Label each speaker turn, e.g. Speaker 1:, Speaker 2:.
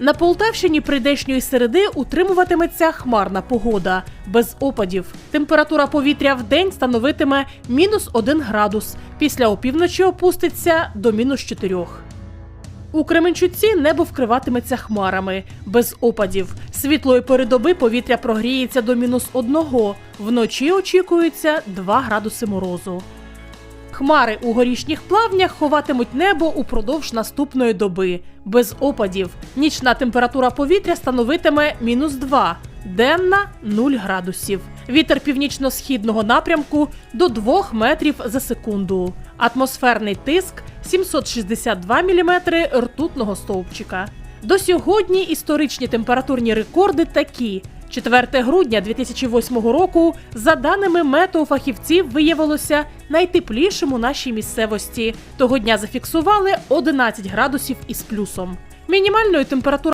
Speaker 1: На Полтавщині прийдешньої середи утримуватиметься хмарна погода без опадів. Температура повітря в день становитиме мінус 1 градус. Після опівночі опуститься до мінус 4. У Кременчуці небо вкриватиметься хмарами без опадів. Світлої передоби повітря прогріється до мінус 1. Вночі очікується 2 градуси морозу. Хмари у горішніх плавнях ховатимуть небо упродовж наступної доби без опадів. Нічна температура повітря становитиме мінус 2, денна 0 градусів. Вітер північно-східного напрямку до 2 метрів за секунду. Атмосферний тиск 762 мм ртутного стовпчика. До сьогодні історичні температурні рекорди такі. 4 грудня 2008 року, за даними метеофахівців, виявилося найтеплішим у нашій місцевості. Того дня зафіксували 11 градусів із плюсом. Мінімальною температурою